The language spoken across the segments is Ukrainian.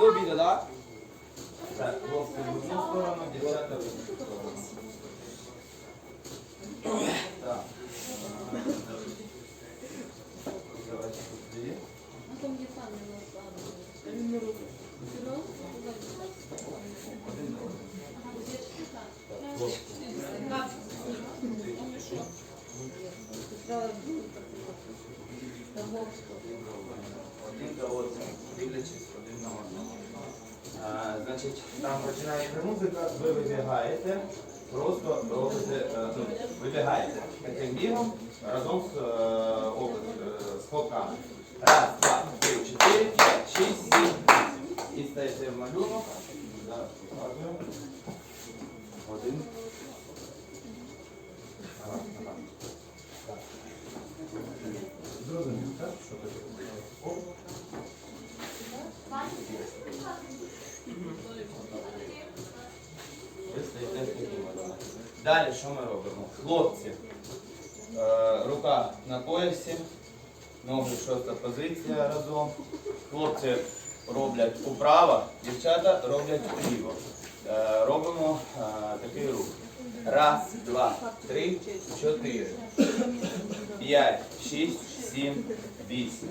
До обіду, так? Так, хлопці в одну сторону, дівчата в іншу сторону. Так. Давайте сюди. Так, хлопці. Один до одного, дивлячись один на одного. А, Значить, там починається музика, ви вибігаєте, просто робите, е, ну, вибігаєте таким бігом разом з, е, е, з хлопками. Раз, два, три, чотири, п'ять, шість, сім, вісім. І стаєте в малюнок. Один. Ага. Так. Далі що ми робимо? Хлопці. Е, рука на поясі, ноги шоста позиція разом. Хлопці роблять вправо, дівчата роблять вліво. Е, робимо е, такий рух. Раз, два, три, чотири, п'ять, шість, сім, вісім.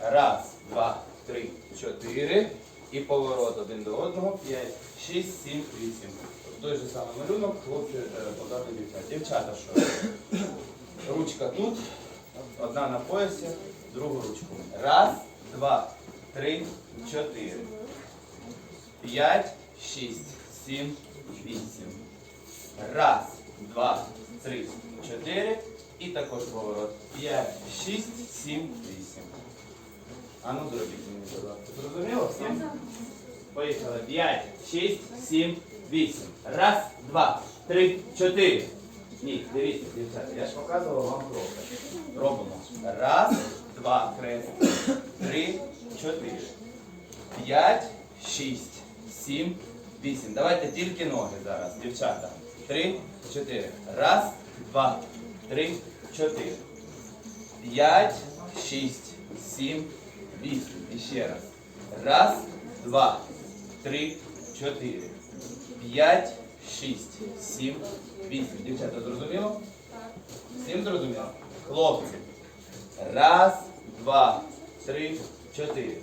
Раз, два, три, чотири. І поворот один до одного. П'ять, шість, сім, вісім. Той же самий малюнок, хлопці е, позаду дівчат. Дівчата що? Ручка тут, одна на поясі, другу ручку. Раз, два, три, чотири. П'ять, шість, сім, вісім. Раз, два, три, чотири. І також поворот. П'ять, шість, сім, вісім. А ну зробіть мені, будь ласка. Зрозуміло всім? Поїхали. П'ять, шість, сім, вісім. Раз, два, три, чотири. Ні, дивіться, дівчата, я ж показував вам кроки. Робимо. Раз, два, крест. Три, чотири. П'ять, шість, сім, вісім. Давайте тільки ноги зараз, дівчата. Три, чотири. Раз, два, три, чотири. П'ять, шість, сім, вісім. І ще раз. Раз, два, три, чотири. П'ять, шість, сім, вісім. Дівчата, зрозуміло? Всім зрозуміло? Хлопці. Раз, два, три, чотири.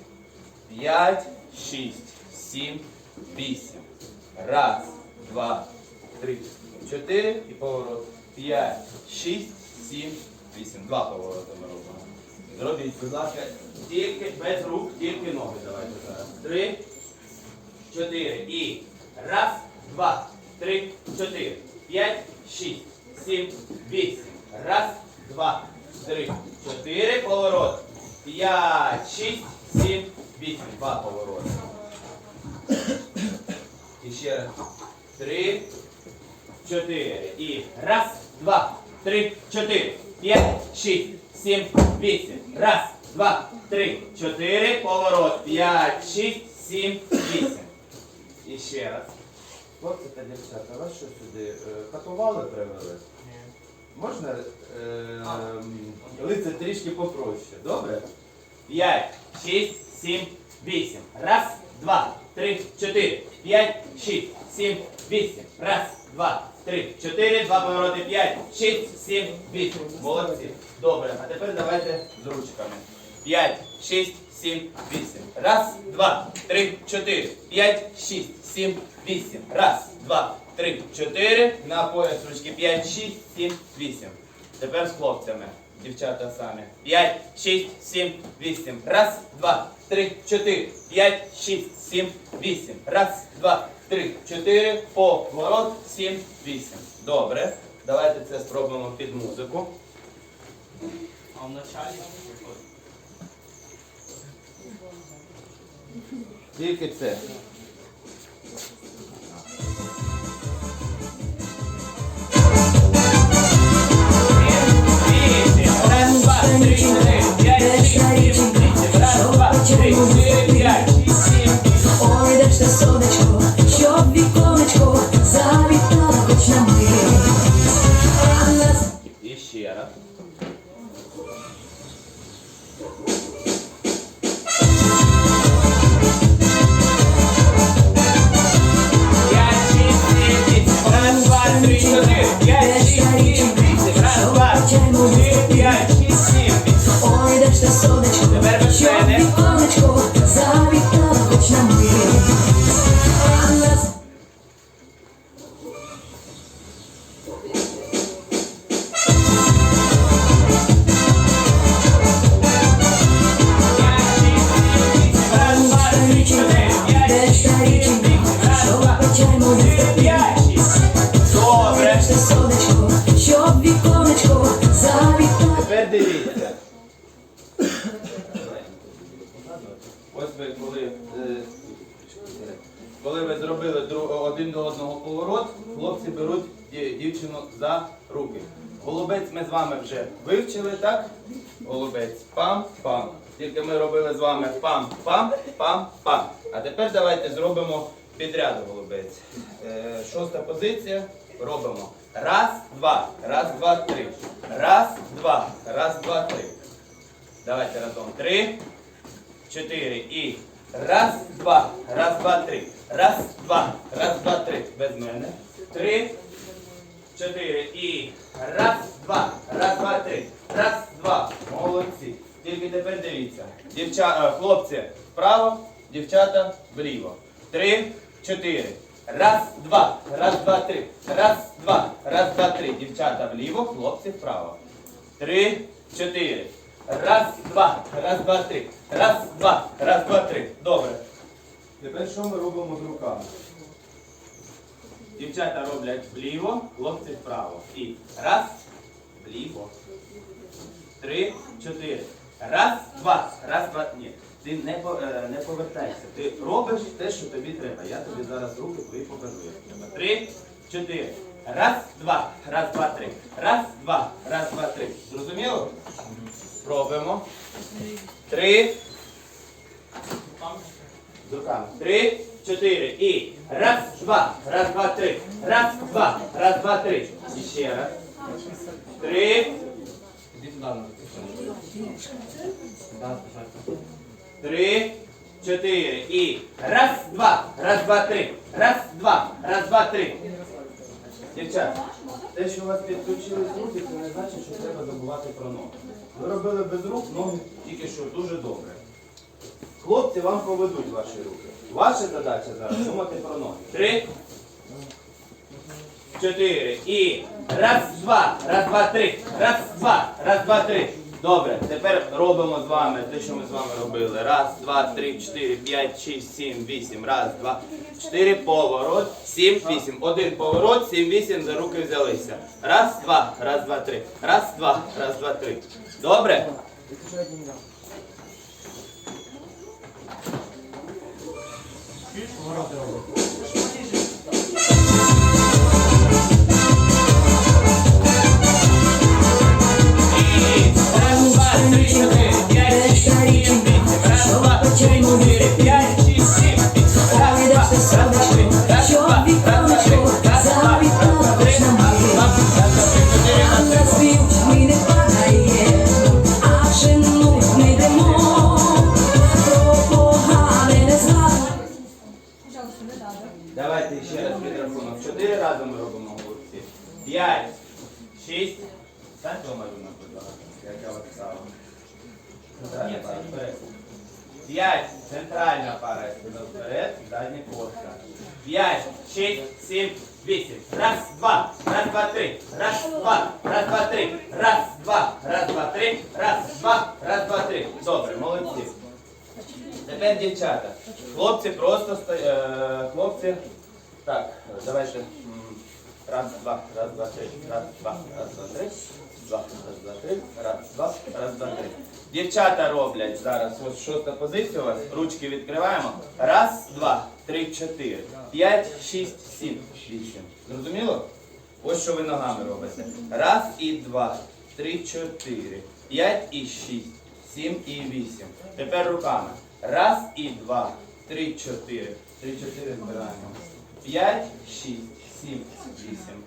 П'ять, шість, сім, вісім. Раз, два, три, чотири. І поворот. П'ять, шість, сім, вісім. Два повороти ми робимо. Зробіть, будь ласка, тільки без рук, тільки ноги. Давайте зараз. Три, чотири. І раз, два, три, чотири. П'ять, шість, сім, вісім. Раз, два, три, чотири. Поворот. П'ять, шість, сім, вісім. Два повороти. І ще раз. Три, чотири. І раз, два, три, чотири. П'ять, шість, сім, вісім. Раз, два, три, чотири. Поворот. П'ять, шість, сім, вісім. І ще раз. Хлопці та дівчата, вас що сюди е, катували привели? Можна е, лице трішки попроще, добре? П'ять, шість, сім, вісім. Раз, два, три, чотири. П'ять, шість, сім, вісім. Раз, два, три, чотири. Два повороти. П'ять, шість, сім, вісім. Молодці. Добре. А тепер давайте з ручками. П'ять, шість, сім, вісім. Раз, два, три, чотири. П'ять, шість, сім, вісім. Раз, два, три, чотири. На пояс ручки. П'ять, шість, сім, вісім. Тепер з хлопцями. Дівчата самі. П'ять, шість, сім, вісім. Раз, два, три, чотири. П'ять, шість, сім, вісім. Раз, два, три, чотири. Поворот, сім, вісім. Добре. Давайте це спробуємо під музику. А в началі? Тільки це. Вісім. Раз, два, три, чотири, п'ять, шість, сім, вісім. Раз, два, три, чотири, дівчину за руки. Голубець ми з вами вже вивчили, так? Голубець. Пам-пам. Тільки ми робили з вами пам-пам-пам-пам. А тепер давайте зробимо підряд голубець. Е, шоста позиція. Робимо. Раз, два. Раз, два, три. Раз, два. Раз, два, три. Давайте разом. Три, чотири і раз, два, раз, два, три. Раз, два, раз, два, три. Без мене. Три, чотири і раз, два, раз, два, три. Раз, два. Молодці. Тільки тепер дивіться. Дівча, е, хлопці вправо, дівчата вліво. Три, чотири. Раз, два, раз, два, три. Раз, два, раз, два, три. Дівчата вліво, хлопці вправо. Три, чотири. Раз, два, раз, два, три. Раз, два, раз, два, три. Добре. Тепер що ми робимо з руками? Дівчата роблять вліво, хлопці вправо. І раз, вліво. Три, чотири. Раз, два, раз, два. Ні. Ти не, е, не повертайся. Ти робиш те, що тобі треба. Я тобі зараз руки твої покажу. Три, чотири. Раз, два, раз, два, три. Раз, два, раз, два, три. Зрозуміло? Пробуємо. Три. Руками. Три, чотири. І раз, два, раз, два, три. Раз, два, раз, два, три. І ще раз. Три. Три, чотири. І раз, два, раз, два, три. Раз, два, раз, два, три. Дівчата, те, що у вас підключились руки, це не значить, що треба забувати про ноги. Ви робили без рук, ноги тільки що дуже добре. Хлопці вам поведуть ваші руки. Ваша задача зараз думати про ноги. Три, чотири. І раз, два, раз, два, три. Раз, два, раз, два, три. Добре, тепер робимо з вами те, що ми з вами робили. Раз, два, три, чотири, п'ять, шість, сім, вісім. Раз, два, чотири, поворот, сім, вісім. Один поворот, сім, вісім, за руки взялися. Раз, два, раз, два, три. Раз, два, раз, два, три. Добре? І вперед. П'ять. Центральна пара вперед, задня кошка. П'ять, шість, сім, вісім. Раз, два, раз, два, три. Раз, два, раз, два, три. Раз, два, раз, два, три. Раз, два, раз, два, три. Добре, молодці. Тепер дівчата. Хлопці просто сто... е, хлопці. Так, давайте. Раз, два, раз, два, три. Раз, два, раз, два, три. Два, раз, два, три. Раз, два, раз, два, три. Дівчата роблять зараз. Ось шоста позиція у вас. Ручки відкриваємо. Раз, два, три, чотири. П'ять, шість, сім, вісім. Зрозуміло? Ось що ви ногами робите. Раз і два, три, чотири. П'ять і шість. Сім і вісім. Тепер руками. Раз і два, три, чотири. Три, чотири збираємо. П'ять, шість, сім, вісім.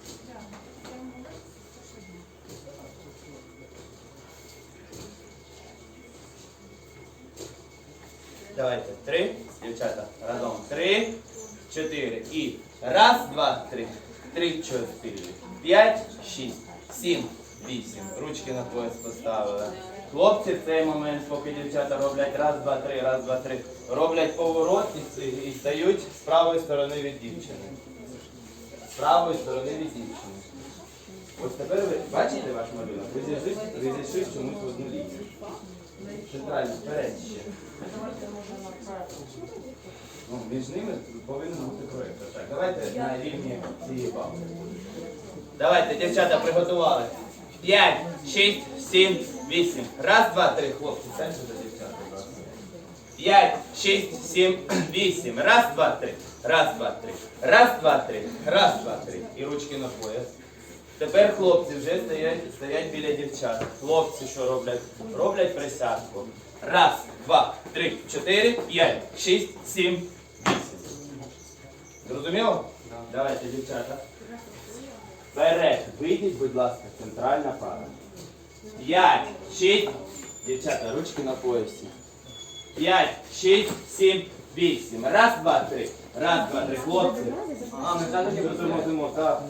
Давайте. Три. Дівчата. Разом. Три, чотири. І раз, два, три. Три, чотири. П'ять, шість, сім, вісім. Ручки на пояс поставили. Хлопці в цей момент, поки дівчата роблять раз, два, три, раз, два, три, роблять поворот і, і стають з правої сторони від дівчини. З правої сторони від дівчини. Ось тепер ви бачите ваш малюнок? Ви зійшли, чомусь в одну лінію. Центрально, вперед ще. Ну, між ними повинен бути проєктор. Так, давайте на рівні цієї палки. Давайте, дівчата, приготували. П'ять, шість, сім, вісім. Раз, два, три. Хлопці, станьте за дівчата. будь ласка. П'ять, шість, сім, вісім. Раз, два, три. Раз, два, три. Раз, два, три. Раз, два, три. І ручки на пояс. Тепер хлопці вже стоять, стоять біля дівчат. Хлопці що роблять? Роблять присядку. Раз, два, три, чотири, п'ять, шість, сім, вісім. Зрозуміло? Давайте, дівчата. Вперед. Вийдіть, будь ласка, центральна пара. П'ять, шість. Дівчата, ручки на поясі. П'ять, шість, сім, вісім. Раз, два, три. Раз, два, три. Хлопці. А, ми так не зимо, так.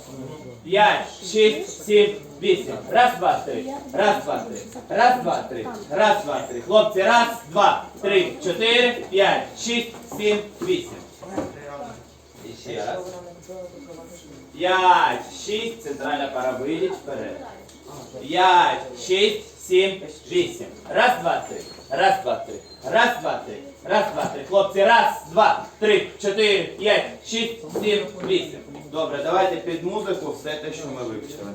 П'ять, шість, сім, вісім. Раз, два, три. Раз, два, три. Раз, два, три. Раз, два, три. Хлопці, раз, два, три, чотири, п'ять, шість, сім, вісім. І ще раз. П'ять, шість. Центральна пара вийдіть вперед. П'ять, шість, сім, вісім. Раз, два, три. Раз, два, три. Раз, два, три. Раз, два, три. Хлопці, раз, два, три, чотири, п'ять, шість, сім, вісім. Добре, давайте під музику все те, що ми вивчили.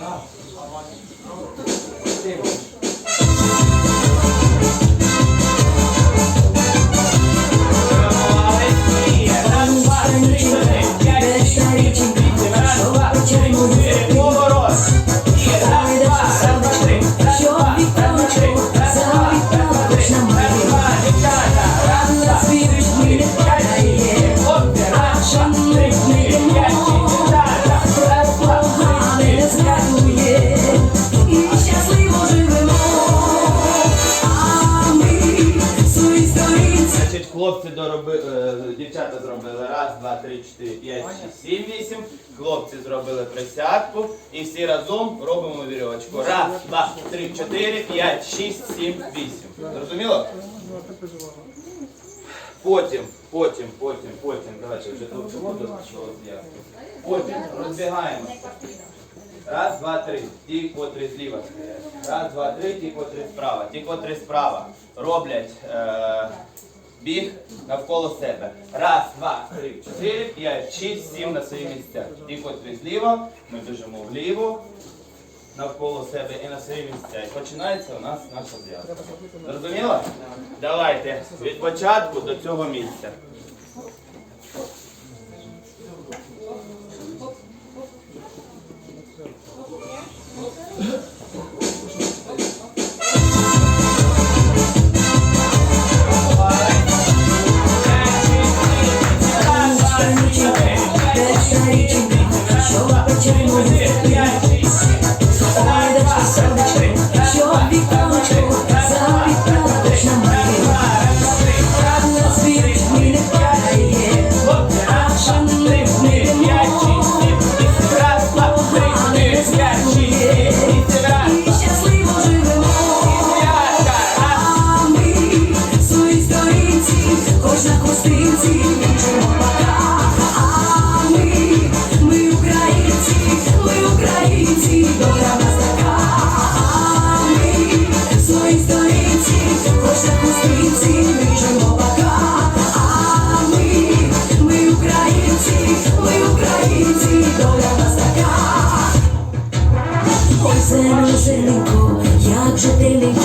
Раз, разом робимо вірьовочку. Раз, два, три, чотири, п'ять, шість, сім, вісім. Зрозуміло? Потім, потім, потім, потім. Давайте вже довчимо до нашого зв'язку. Потім розбігаємося. Раз, два, три. Ті, котрі зліва. Раз, два, три, ті, котрі справа. Ті, котрі справа роблять е, біг навколо себе. Раз, два, три, чотири, п'ять, шість, сім на свої місця. І котрі зліва, ми біжимо вліво, навколо себе і на свої місця. І починається у нас наша зв'язка. Зрозуміло? Давайте від початку до цього місця. Зеленко, зеленко, як же ти теленько,